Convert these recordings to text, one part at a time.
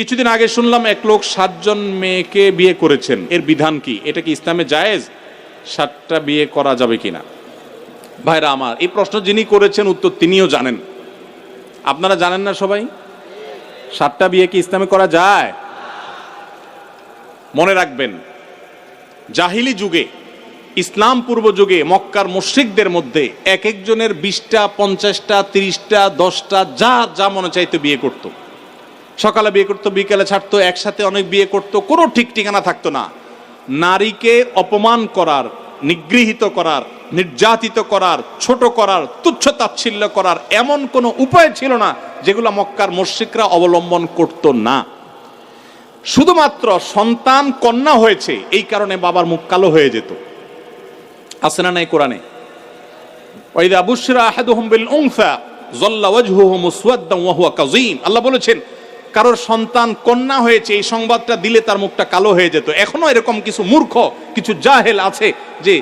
কিছুদিন আগে শুনলাম এক লোক সাতজন মেয়েকে বিয়ে করেছেন। এর বিধান কি? এটা কি ইসলামে জায়েজ? সাতটা বিয়ে করা যাবে কিনা? ভাইরা আমার, এই প্রশ্ন যিনি করেছেন উত্তর তিনিও জানেন। আপনারা জানেন না সবাই? সাতটা বিয়ে কি ইসলামে করা যায়? মনে রাখবেন, জাহিলি যুগে, ইসলাম পূর্ব যুগে, মক্কার মুশ্রিকদের মধ্যে এক একজনের বিশটা, পঞ্চাশটা, তিরিশটা, দশটা, যা যা মনে চাইতো বিয়ে করত। সকালে বিয়ে করতো, বিকেলে ছাড়তো, একসাথে অনেক বিয়ে করতো, কোনো ঠিক ঠিকানা থাকতো না। নারীকে অপমান করার, নিগৃহীত করার, নির্যাতিত করার, ছোট করার, তুচ্ছ তাচ্ছিল্য করার এমন কোনো উপায় ছিল না যেগুলো মক্কার মুশ্রিকরা অবলম্বন করত না। শুধুমাত্র সন্তান কন্যা হয়েছে, এই কারণে বাবার মুখ কালো হয়ে যেত। আছে না নাই কোরআনে? ওয়াইদা বুশরা আহাদুহুম বিল উনসা, যাল্লা ওয়াজহুহু মুসওয়াদ্দান ওয়া হুয়া আল্লাহ বলেছেন কারোর সন্তান কন্যা হয়েছে, এই সংবাদটা দিলে তার মুখটা কালো হয়ে যেত। এখনও এরকম কিছু মূর্খ, কিছু জাহেল আছে যে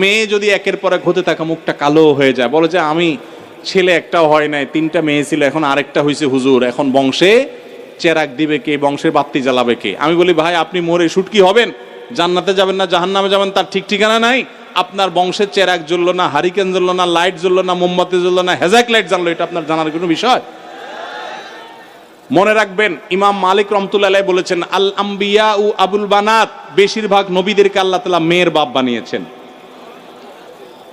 মেয়ে যদি একের পর এক হতে থাকে মুখটা কালো হয়ে যায়। বলে যে, আমি ছেলে একটাও হয় নাই, তিনটা মেয়ে ছিল, এখন আরেকটা হয়েছে হুজুর। এখন বংশে চেরাক দিবে কে, বংশের বাত্তি জ্বালাবে কে? আমি বলি, ভাই, আপনি মরে শুটকি হবেন? জান্নাতে যাবেন না, জাহান্নামে যাবেন, তার ঠিক ঠিকানা নাই। আপনার বংশের চেরাক জ্বললো না, হারিকেন জ্বললো না, লাইট জ্বললো না, মোমবাতি জ্বললো না, হেজাক লাইট জ্বাললো, এটা আপনার জানার কোনো বিষয়? মনে রাখবেন, ইমাম মালিক রহমতুল্লাহ বলেছেন, আল আম্বিয়া ও আবুল বানাত। বেশিরভাগ নবীদেরকে আল্লাহ তালা মেয়ের বাপ বানিয়েছেন।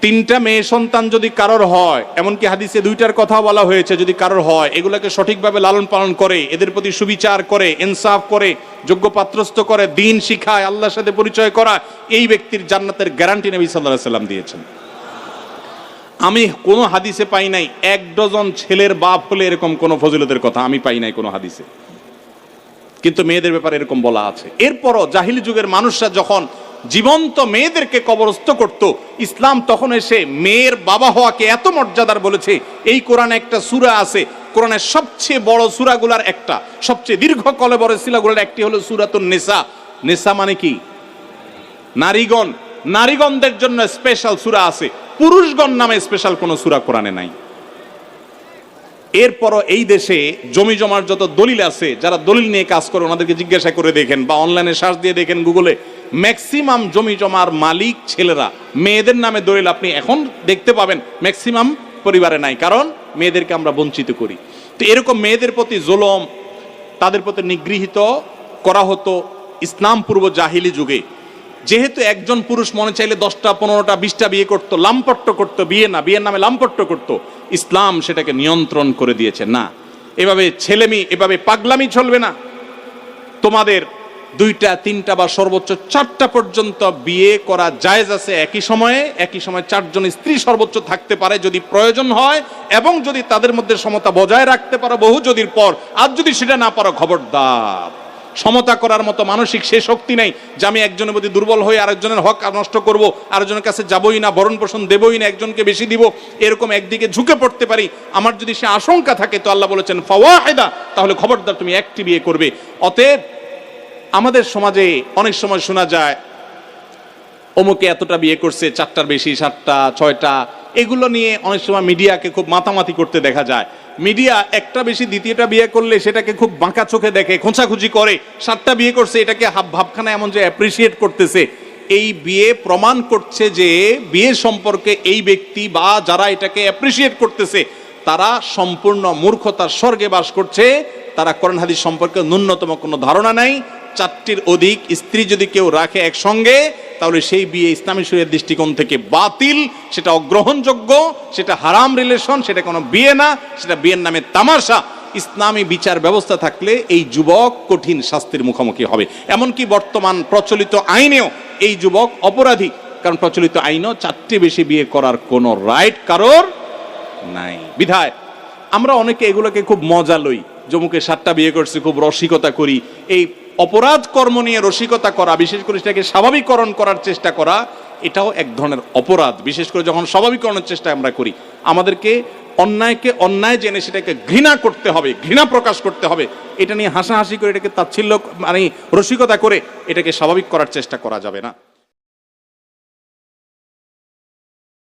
তিনটা মেয়ে সন্তান যদি কারোর হয়, এমনকি হাদিসে দুইটার কথা বলা হয়েছে, যদি কারোর হয়, এগুলোকে সঠিকভাবে লালন পালন করে, এদের প্রতি সুবিচার করে, ইনসাফ করে, যোগ্য পাত্রস্থ করে, দিন শিখায়, আল্লাহর সাথে পরিচয় করা এই ব্যক্তির জান্নাতের গ্যারান্টি নবী সাল্লাহ সাল্লাম দিয়েছেন। আমি কোনো হাদিসে পাই নাই, এক ডজন ছেলের বাপ হলে এরকম কোনো ফজিলতের কথা আমি পাই নাই কোনো হাদিসে। কিন্তু মেয়েদের ব্যাপারে এরকম বলা আছে। এরপরও জাহিলি যুগের মানুষরা যখন জীবন্ত মেয়েদেরকে কবরস্থ করত, ইসলাম তখন এসে মেয়ের বাবা হওয়াকে এত মর্যাদার বলেছে, এই কোরআনে একটা সুরা আছে কোরআনের সবচেয়ে বড় সুরাগুলার একটা, সবচেয়ে দীর্ঘ কলে বড় সিলাগুলার একটি হলো সুরাতুন নেশা নেশা মানে কি? নারীগণ, নারীগণদের জন্য স্পেশাল সুরা আছে। পুরুষগণ নামে স্পেশাল কোনো সুরা কোরআনে নাই। এরপরও এই দেশে জমি জমার যত দলিল আছে, যারা দলিল নিয়ে কাজ করে, ওনাদেরকে জিজ্ঞাসা করে দেখেন বা অনলাইনে সার্চ দিয়ে দেখেন গুগলে ম্যাক্সিমাম জমি জমার মালিক ছেলেরা, মেয়েদের নামে দলিল আপনি এখন দেখতে পাবেন ম্যাক্সিমাম পরিবারে নাই, কারণ মেয়েদেরকে আমরা বঞ্চিত করি। তো এরকম মেয়েদের প্রতি জোলম, তাদের প্রতি নিগৃহীত করা হতো ইসলাম পূর্ব জাহিলি যুগে। যেহেতু একজন পুরুষ মনে চাইলে দশটা, পনেরোটা, বিশটা বিয়ে করতো, লাম্পট্য করতো, বিয়ে না, বিয়ের নামে লাম্পট্য করতো, ইসলাম সেটাকে নিয়ন্ত্রণ করে দিয়েছে। না, এভাবে ছেলেমি, এভাবে পাগলামি চলবে না। তোমাদের দুইটা, তিনটা বা সর্বোচ্চ চারটা পর্যন্ত বিয়ে করা জায়েজ আছে একই সময়ে। একই সময়ে চারজন স্ত্রী সর্বোচ্চ থাকতে পারে যদি প্রয়োজন হয় এবং যদি তাদের মধ্যে সমতা বজায় রাখতে পারো বহু, যদির পর। আর যদি সেটা না পারো, খবরদার। সমতা করার মতো মানসিক সে শক্তি নেই যে আমি একজনের প্রতি দুর্বল হয়ে আরেকজনের হক নষ্ট করব, আরেকজনের কাছে যাবই না, ভরণ পোষণ দেবই না, একজনকে বেশি দিব, এরকম একদিকে ঝুঁকে পড়তে পারি। আমার যদি সে আশঙ্কা থাকে, তো আল্লাহ বলেছেন, ফাওয়াহেদা তাহলে খবরদার তুমি একটি বিয়ে করবে। অতএব আমাদের সমাজে অনেক সময় শোনা যায়, অমুকে এতটা বিয়ে করছে, চারটার বেশি, সাতটা, ছয়টা এগুলো নিয়ে অনেক সময় মিডিয়াকে খুব মাতামাতি করতে দেখা যায়। মিডিয়া একটা বেশি দ্বিতীয়টা বিয়ে করলে সেটাকে খুব বাঁকা চোখে দেখে, খোঁচাখুঁচি করে। সাতটা বিয়ে করছে, এটাকে হাব ভাবখানা এমন যে অ্যাপ্রিসিয়েট করতেছে। এই বিয়ে প্রমাণ করছে যে বিয়ে সম্পর্কে এই ব্যক্তি বা যারা এটাকে অ্যাপ্রিসিয়েট করতেছে, তারা সম্পূর্ণ মূর্খতার স্বর্গে বাস করছে। তারা করণ হাদিস সম্পর্কে ন্যূনতম কোনো ধারণা নাই। চারটির অধিক স্ত্রী যদি কেউ রাখে একসঙ্গে তাহলে সেই বিয়ে ইসলামী শরীরের দৃষ্টিকোণ থেকে বাতিল, সেটা অগ্রহণযোগ্য, সেটা হারাম রিলেশন সেটা কোনো বিয়ে না, সেটা বিয়ের নামে তামাশা। ইসলামী বিচার ব্যবস্থা থাকলে এই যুবক কঠিন শাস্তির মুখোমুখি হবে। এমনকি বর্তমান প্রচলিত আইনেও এই যুবক অপরাধী। কারণ প্রচলিত আইনও চারটি বেশি বিয়ে করার কোনো রাইট কারোর নাই। বিধায়, আমরা অনেকে এগুলোকে খুব মজা লই। জমুকে সাতটা বিয়ে করছি, খুব রসিকতা করি। এই অপরাধ কর্ম নিয়ে রসিকতা করা, বিশেষ করে সেটাকে স্বাভাবিকরণ করার চেষ্টা করা, এটাও এক ধরনের অপরাধ। বিশেষ করে যখন স্বাভাবিকরণের চেষ্টা আমরা করি, আমাদেরকে অন্যায়কে অন্যায় জেনে সেটাকে ঘৃণা করতে হবে, ঘৃণা প্রকাশ করতে হবে। এটা নিয়ে হাসাহাসি করে, এটাকে তাচ্ছিল্য মানে রসিকতা করে এটাকে স্বাভাবিক করার চেষ্টা করা যাবে না।